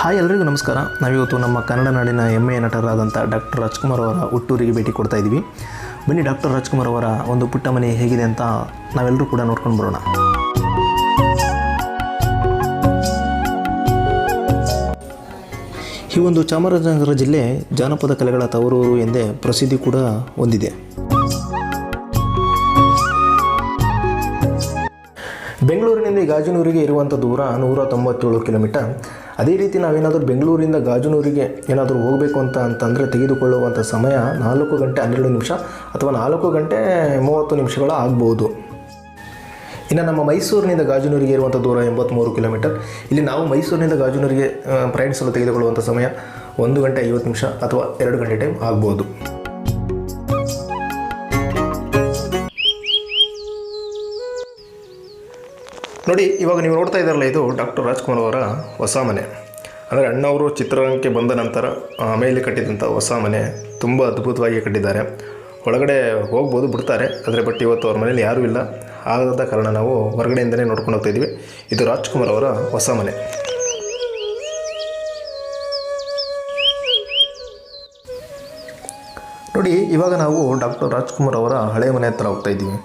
Hi ಎಲ್ರಿಗೂ ನಮಸ್ಕಾರ. ನಾವಿವತ್ತು ನಮ್ಮ ಕನ್ನಡ ನಾಡಿನ ಹೆಮ್ಮೆಯ ನಟರಾದಂಥ ಡಾಕ್ಟರ್ ರಾಜ್ಕುಮಾರ್ ಅವರ ಹುಟ್ಟೂರಿಗೆ ಭೇಟಿ ಕೊಡ್ತಾ ಇದ್ದೀವಿ. ಬನ್ನಿ ಡಾಕ್ಟರ್ ರಾಜ್ಕುಮಾರ್ ಅವರ ಒಂದು ಪುಟ್ಟ ಮನೆ ಹೇಗಿದೆ ಅಂತ ನಾವೆಲ್ಲರೂ ಕೂಡ ನೋಡ್ಕೊಂಡು ಬರೋಣ. ಈ ಒಂದು ಚಾಮರಾಜನಗರ ಜಿಲ್ಲೆ ಜಾನಪದ ಕಲೆಗಳ ತವರೂರು ಎಂದೇ ಪ್ರಸಿದ್ಧಿ ಕೂಡ ಹೊಂದಿದೆ. ಬೆಂಗಳೂರಿನಿಂದ ಗಾಜಿನೂರಿಗೆ ಇರುವಂಥ ದೂರ ನೂರ ತೊಂಬತ್ತೇಳು ಕಿಲೋಮೀಟರ್. ಅದೇ ರೀತಿ ನಾವೇನಾದರೂ ಬೆಂಗಳೂರಿಂದ ಗಾಜನೂರಿಗೆ ಏನಾದರೂ ಹೋಗಬೇಕು ಅಂತ ಅಂತಂದರೆ ತೆಗೆದುಕೊಳ್ಳುವಂಥ ಸಮಯ ನಾಲ್ಕು ಗಂಟೆ ಹನ್ನೆರಡು ನಿಮಿಷ ಅಥವಾ ನಾಲ್ಕು ಗಂಟೆ ಮೂವತ್ತು ನಿಮಿಷಗಳ ಆಗ್ಬೋದು. ಇನ್ನು ನಮ್ಮ ಮೈಸೂರಿನಿಂದ ಗಾಜನೂರಿಗೆ ಇರುವಂಥ ದೂರ ಎಂಬತ್ತ್ಮೂರು ಕಿಲೋಮೀಟರ್. ಇಲ್ಲಿ ನಾವು ಮೈಸೂರಿನಿಂದ ಗಾಜಿನೂರಿಗೆ ಪ್ರಯಾಣಿಸಲು ತೆಗೆದುಕೊಳ್ಳುವಂಥ ಸಮಯ ಒಂದು ಗಂಟೆ ಐವತ್ತು ನಿಮಿಷ ಅಥವಾ ಎರಡು ಗಂಟೆ ಟೈಮ್ ಆಗ್ಬೋದು. ನೋಡಿ, ಇವಾಗ ನೀವು ನೋಡ್ತಾ ಇದ್ದಾರಲ್ಲ, ಇದು ಡಾಕ್ಟರ್ ರಾಜ್ಕುಮಾರ್ ಅವರ ಹೊಸ ಮನೆ. ಅಂದರೆ ಅಣ್ಣವರು ಚಿತ್ರರಂಗಕ್ಕೆ ಬಂದ ನಂತರ ಮೇಲೆ ಕಟ್ಟಿದಂಥ ಹೊಸ ಮನೆ ತುಂಬ ಅದ್ಭುತವಾಗಿ ಕಟ್ಟಿದ್ದಾರೆ. ಒಳಗಡೆ ಹೋಗ್ಬೋದು, ಬಿಡ್ತಾರೆ, ಆದರೆ ಬಟ್ ಇವತ್ತು ಅವ್ರ ಮನೇಲಿ ಯಾರೂ ಇಲ್ಲ. ಆಗದ ಕಾರಣ ನಾವು ಹೊರಗಡೆಯಿಂದಲೇ ನೋಡ್ಕೊಂಡು ಹೋಗ್ತಾ ಇದ್ದೀವಿ. ಇದು ರಾಜ್ಕುಮಾರ್ ಅವರ ಹೊಸ ಮನೆ. ನೋಡಿ, ಇವಾಗ ನಾವು ಡಾಕ್ಟರ್ ರಾಜ್ಕುಮಾರ್ ಅವರ ಹಳೆ ಮನೆ ಹತ್ರ ಹೋಗ್ತಾ ಇದ್ದೀವಿ.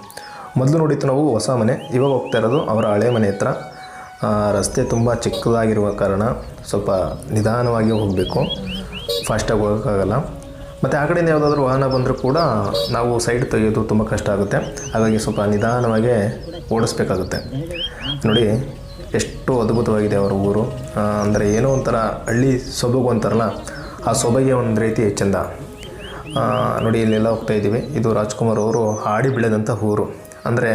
ಮೊದಲು ನೋಡಿತ್ತು ನಾವು ಹೊಸ ಮನೆ, ಇವಾಗ ಹೋಗ್ತಾ ಇರೋದು ಅವರ ಹಳೆ ಮನೆ ಹತ್ರ. ರಸ್ತೆ ತುಂಬ ಚಿಕ್ಕದಾಗಿರುವ ಕಾರಣ ಸ್ವಲ್ಪ ನಿಧಾನವಾಗಿ ಹೋಗಬೇಕು. ಫಾಸ್ಟಾಗಿ ಹೋಗೋಕ್ಕಾಗಲ್ಲ. ಮತ್ತು ಆ ಕಡೆಯಿಂದ ಯಾವುದಾದ್ರೂ ವಾಹನ ಬಂದರೂ ಕೂಡ ನಾವು ಸೈಡ್ ತೆಗೆಯೋದು ತುಂಬ ಕಷ್ಟ ಆಗುತ್ತೆ. ಹಾಗಾಗಿ ಸ್ವಲ್ಪ ನಿಧಾನವಾಗಿ ಓಡಿಸ್ಬೇಕಾಗುತ್ತೆ. ನೋಡಿ, ಎಷ್ಟು ಅದ್ಭುತವಾಗಿದೆ ಅವರ ಊರು. ಅಂದರೆ ಏನೋ ಒಂಥರ ಹಳ್ಳಿ ಸೊಬಗು ಅಂತಾರಲ್ಲ, ಆ ಸೊಬಗೆ ಒಂದು ರೀತಿ ಚೆಂದ. ನೋಡಿ, ಇಲ್ಲೆಲ್ಲ ಹೋಗ್ತಾ ಇದ್ದೀವಿ. ಇದು ರಾಜ್ಕುಮಾರ್ ಅವರು ಹಾಡಿ ಬೆಳೆದಂಥ ಊರು. ಅಂದರೆ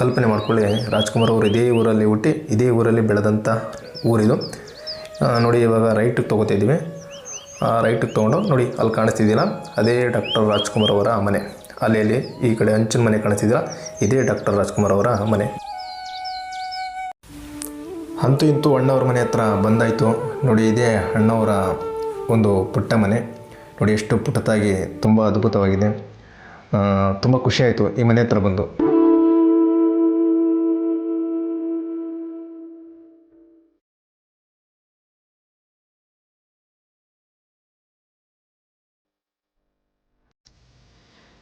ಕಲ್ಪನೆ ಮಾಡ್ಕೊಳ್ಳಿ, ರಾಜ್ಕುಮಾರ್ ಅವರು ಇದೇ ಊರಲ್ಲಿ ಹುಟ್ಟಿ, ಇದೇ ಊರಲ್ಲಿ ಬೆಳೆದಂಥ ಊರಿದು. ನೋಡಿ ಇವಾಗ ರೈಟಿಗೆ ತೊಗೋತಿದ್ದೀವಿ ಆ ರೈಟಿಗೆ ತೊಗೊಂಡು ನೋಡಿ ಅಲ್ಲಿ ಕಾಣಿಸ್ತಿದ್ದೀರ ಅದೇ ಡಾಕ್ಟರ್ ರಾಜ್ಕುಮಾರ್ ಅವರ ಮನೆ. ಅಲ್ಲಿ ಅಲ್ಲಿ ಈ ಕಡೆ ಹಂಚಿನ ಮನೆ ಕಾಣಿಸ್ತಿದ್ದೀರ ಇದೇ ಡಾಕ್ಟರ್ ರಾಜ್ಕುಮಾರ್ ಅವರ ಮನೆ. ಅಂತೂ ಇಂತೂ ಅಣ್ಣವ್ರ ಮನೆ ಹತ್ರ ಬಂದಾಯಿತು. ನೋಡಿ ಇದೇ ಅಣ್ಣವರ ಒಂದು ಪುಟ್ಟ ಮನೆ. ನೋಡಿ ಎಷ್ಟು ಪುಟ್ಟದಾಗಿ, ತುಂಬ ಅದ್ಭುತವಾಗಿದೆ. ತುಂಬ ಖುಷಿಯಾಯಿತು ಈ ಮನೆ ಹತ್ರ ಬಂದು.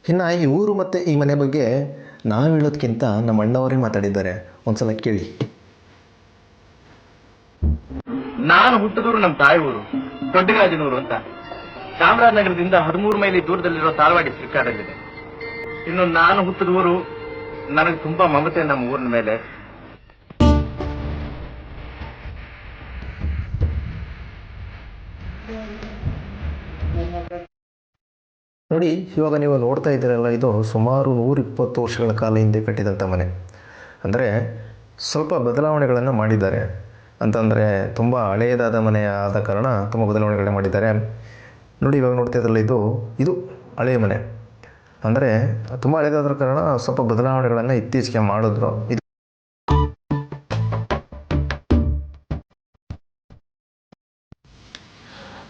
ಇನ್ನು ಈ ಊರು ಮತ್ತು ಈ ಮನೆ ಬಗ್ಗೆ ನಾವು ಹೇಳೋದಕ್ಕಿಂತ ನಮ್ಮ ಅಣ್ಣವರೇ ಮಾತಾಡಿದ್ದಾರೆ. ಒಂದ್ಸಲ ಕೇಳಿ. ನಾನು ಹುಟ್ಟಿದೂರು ನಮ್ಮ ತಾಯಿ ಊರು, ದೊಡ್ಡಗಾಜಿನೂರು ಅಂತ. ಚಾಮರಾಜನಗರದಿಂದ ಹದಿಮೂರು ಮೈಲಿ ದೂರದಲ್ಲಿರೋ ಸಾಲವಾಡಿ ಸಿಕ್ಕಾಡಲ್ಲಿದೆ ಇನ್ನು ನಾನು ಹುಟ್ಟಿದವರು ನನಗೆ ತುಂಬಾ ಮಮತೆ ನಮ್ಮ ಊರಿನ ಮೇಲೆ. ನೋಡಿ, ಇವಾಗ ನೀವು ನೋಡ್ತಾ ಇದ್ದೀರಲ್ಲ, ಇದು ಸುಮಾರು ನೂರಿಪ್ಪತ್ತು ವರ್ಷಗಳ ಕಾಲ ಹಿಂದೆ ಕಟ್ಟಿದಂಥ ಮನೆ. ಅಂದರೆ ಸ್ವಲ್ಪ ಬದಲಾವಣೆಗಳನ್ನು ಮಾಡಿದ್ದಾರೆ. ಅಂತಂದರೆ ತುಂಬ ಹಳೆಯದಾದ ಮನೆ ಆದ ಕಾರಣ ತುಂಬ ಬದಲಾವಣೆಗಳನ್ನ ಮಾಡಿದ್ದಾರೆ. ನೋಡಿ, ಇವಾಗ ನೋಡ್ತಾ ಇದ್ರಲ್ಲ, ಇದು ಇದು ಹಳೆಯ ಮನೆ. ಅಂದರೆ ತುಂಬ ಹಳೆಯದಾದ ಕಾರಣ ಸ್ವಲ್ಪ ಬದಲಾವಣೆಗಳನ್ನು ಇತ್ತೀಚೆಗೆ ಮಾಡಿದ್ರು. ಇದು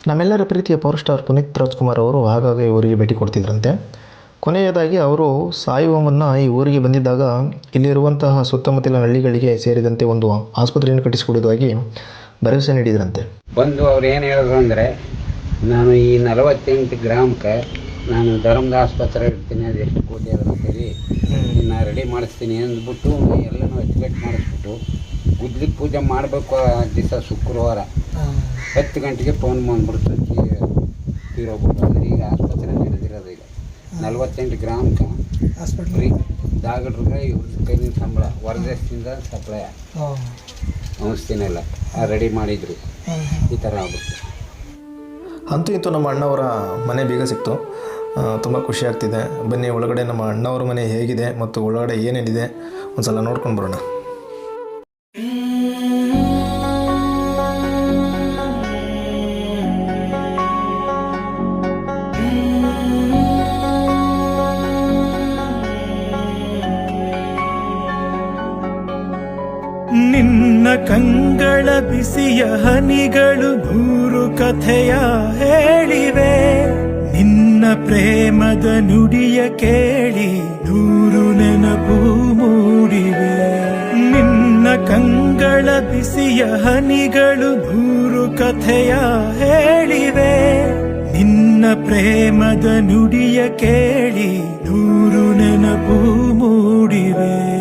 ನಮ್ಮೆಲ್ಲರ ಪ್ರೀತಿಯ ಪವರ್ ಸ್ಟಾರ್ ಪುನೀತ್ ರಾಜ್ಕುಮಾರ್ ಅವರು ಆಗಾಗ ಇವರಿಗೆ ಊರಿಗೆ ಭೇಟಿ ಕೊಡ್ತಿದ್ರಂತೆ. ಕೊನೆಯದಾಗಿ ಅವರು ಸಾಯುವ ಮುನ್ನ ಈ ಊರಿಗೆ ಬಂದಿದ್ದಾಗ ಇಲ್ಲಿರುವಂತಹ ಸುತ್ತಮುತ್ತಲಿನ ಹಳ್ಳಿಗಳಿಗೆ ಸೇರಿದಂತೆ ಒಂದು ಆಸ್ಪತ್ರೆಯನ್ನು ಕಟ್ಟಿಸಿಕೊಡುವುದಾಗಿ ಭರವಸೆ ನೀಡಿದ್ರಂತೆ. ಬಂದು ಅವ್ರು ಏನು ಹೇಳಿದ್ರು ಅಂದರೆ ನಾನು ಈ ನಲವತ್ತೆಂಟು ಗ್ರಾಮಕ್ಕೆ ನಾನು ಧರ್ಮದ ಆಸ್ಪತ್ರೆ ಇಡ್ತೀನಿ ಅದು ಎಷ್ಟು ಕೋಟಿ ಅದನ್ನು ಸರಿ ನಾನು ರೆಡಿ ಮಾಡಿಸ್ತೀನಿ ಅಂದ್ಬಿಟ್ಟು ಎಲ್ಲನೂ ಎಕ್ಸ್ಪೆಕ್ಟ್ ಮಾಡಿಸ್ಬಿಟ್ಟು ಗುದ್ಲಿಕ್ಕೆ ಪೂಜೆ ಮಾಡಬೇಕು ಆ ದಿವಸ ಶುಕ್ರವಾರ. ಹತ್ತು ಗಂಟೆಗೆ ಫೋನ್ ಬಂದ್ಬಿಡ್ತು. ತೀರೋಗ್ಬಿಟ್ಟು ಅಂದರೆ ಈಗ ಆಸ್ಪತ್ರೆ ನಡೆದಿರೋದು ಈಗ. ನಲ್ವತ್ತೆಂಟು ಗ್ರಾಮಕ್ಕೆ ಫ್ರೀ. ದಾಗಡ್ರಿಗೆ ಇವ್ರ ಕೈಲಿನ ಸಂಬಳ. ಹೊರದೇಶದಿಂದ ಸಪ್ಲೈ ಔಷಧಿನೆಲ್ಲ ರೆಡಿ ಮಾಡಿದ್ರು. ಈ ಥರ ಆಗುತ್ತೆ ಅಂತೂ ಇಂತೂ ನಮ್ಮ ಅಣ್ಣವರ ಮನೆ ಬೇಗ ಸಿಕ್ತು. ತುಂಬ ಖುಷಿ ಆಗ್ತಿದೆ. ಬನ್ನಿ ಒಳಗಡೆ ನಮ್ಮ ಅಣ್ಣವ್ರ ಮನೆ ಹೇಗಿದೆ ಮತ್ತು ಒಳಗಡೆ ಏನೇನಿದೆ ಒಂದು ಸಲ ನೋಡ್ಕೊಂಡು ಬರೋಣ. ನಿನ್ನ ಕಂಗಳ ಬಿಸಿಯ ಹನಿಗಳು ನೂರು ಕಥೆಯ ಹೇಳಿವೆ. ನಿನ್ನ ಪ್ರೇಮದ ನುಡಿಯ ಕೇಳಿ ನೂರು ನೆನಪು ಮೂಡಿವೆ. ನಿನ್ನ ಕಂಗಳ ಬಿಸಿಯ ಹನಿಗಳು ನೂರು ಕಥೆಯ ಹೇಳಿವೆ. ನಿನ್ನ ಪ್ರೇಮದ ನುಡಿಯ ಕೇಳಿ ನೂರು ನೆನಪು ಮೂಡಿವೆ.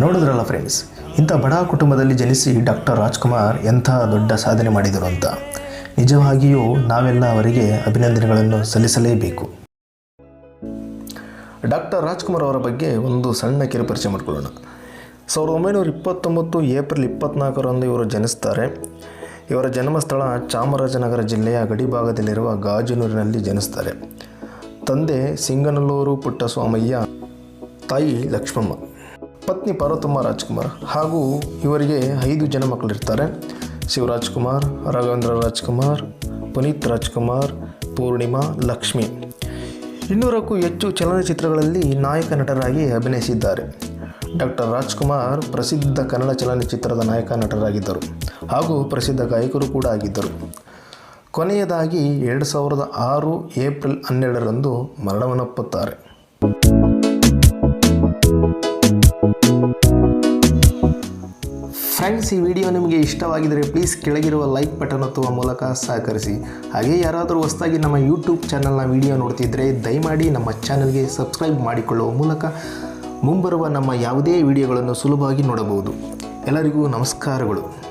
ನೋಡಿದ್ರಲ್ಲ ಫ್ರೆಂಡ್ಸ್ ಇಂಥ ಬಡ ಕುಟುಂಬದಲ್ಲಿ ಜನಿಸಿ ಡಾಕ್ಟರ್ ರಾಜ್ಕುಮಾರ್ ಎಂಥ ದೊಡ್ಡ ಸಾಧನೆ ಮಾಡಿದರು ಅಂತ. ನಿಜವಾಗಿಯೂ ನಾವೆಲ್ಲ ಅವರಿಗೆ ಅಭಿನಂದನೆಗಳನ್ನು ಸಲ್ಲಿಸಲೇಬೇಕು. ಡಾಕ್ಟರ್ ರಾಜ್ಕುಮಾರ್ ಅವರ ಬಗ್ಗೆ ಒಂದು ಸಣ್ಣ ಕಿರು ಪರಿಚಯ ಮಾಡಿಕೊಳ್ಳೋಣ. ಸಾವಿರದ ಒಂಬೈನೂರ ಇಪ್ಪತ್ತೊಂಬತ್ತು ಏಪ್ರಿಲ್ ಇಪ್ಪತ್ತ್ನಾಲ್ಕರಂದು ಇವರು ಜನಿಸ್ತಾರೆ. ಇವರ ಜನ್ಮಸ್ಥಳ ಚಾಮರಾಜನಗರ ಜಿಲ್ಲೆಯ ಗಡಿಭಾಗದಲ್ಲಿರುವ ಗಾಜನೂರಿನಲ್ಲಿ ಜನಿಸ್ತಾರೆ. ತಂದೆ ಸಿಂಗನಲ್ಲೂರು ಪುಟ್ಟಸ್ವಾಮಯ್ಯ, ತಾಯಿ ಲಕ್ಷ್ಮಮ್ಮ. ಪತ್ನಿ ಪಾರ್ವತಮ್ಮ ರಾಜ್ಕುಮಾರ್ ಹಾಗೂ ಇವರಿಗೆ ಐದು ಜನ ಮಕ್ಕಳಿರ್ತಾರೆ. ಶಿವರಾಜ್ ಕುಮಾರ್ ರಾಘವೇಂದ್ರ ರಾಜ್ಕುಮಾರ್, ಪುನೀತ್ ರಾಜ್ಕುಮಾರ್, ಪೂರ್ಣಿಮಾ, ಲಕ್ಷ್ಮಿ. ಇನ್ನೂರಕ್ಕೂ ಹೆಚ್ಚು ಚಲನಚಿತ್ರಗಳಲ್ಲಿ ನಾಯಕ ನಟರಾಗಿ ಅಭಿನಯಿಸಿದ್ದಾರೆ. ಡಾಕ್ಟರ್ ರಾಜ್ಕುಮಾರ್ ಪ್ರಸಿದ್ಧ ಕನ್ನಡ ಚಲನಚಿತ್ರದ ನಾಯಕ ನಟರಾಗಿದ್ದರು ಹಾಗೂ ಪ್ರಸಿದ್ಧ ಗಾಯಕರು ಕೂಡ ಆಗಿದ್ದರು. ಕೊನೆಯದಾಗಿ ಎರಡು ಸಾವಿರದ ಆರು ಏಪ್ರಿಲ್ ಹನ್ನೆರಡರಂದು ಮರಣವನ್ನಪ್ಪುತ್ತಾರೆ. ಫ್ರೆಂಡ್ಸ್ ಈ ವಿಡಿಯೋ ನಿಮಗೆ ಇಷ್ಟವಾಗಿದ್ದರೆ ಪ್ಲೀಸ್ ಕೆಳಗಿರುವ ಲೈಕ್ ಬಟನ್ ಒತ್ತುವ ಮೂಲಕ ಸಹಕರಿಸಿ. ಹಾಗೆ ಯಾರಾದರೂ ಹೊಸದಾಗಿ ನಮ್ಮ ಯೂಟ್ಯೂಬ್ ಚಾನಲ್ನ ವಿಡಿಯೋ ನೋಡ್ತಿದ್ದರೆ ದಯಮಾಡಿ ನಮ್ಮ ಚಾನಲ್ಗೆ ಸಬ್ಸ್ಕ್ರೈಬ್ ಮಾಡಿಕೊಳ್ಳುವ ಮೂಲಕ ಮುಂಬರುವ ನಮ್ಮ ಯಾವುದೇ ವಿಡಿಯೋಗಳನ್ನು ಸುಲಭವಾಗಿ ನೋಡಬಹುದು. ಎಲ್ಲರಿಗೂ ನಮಸ್ಕಾರಗಳು.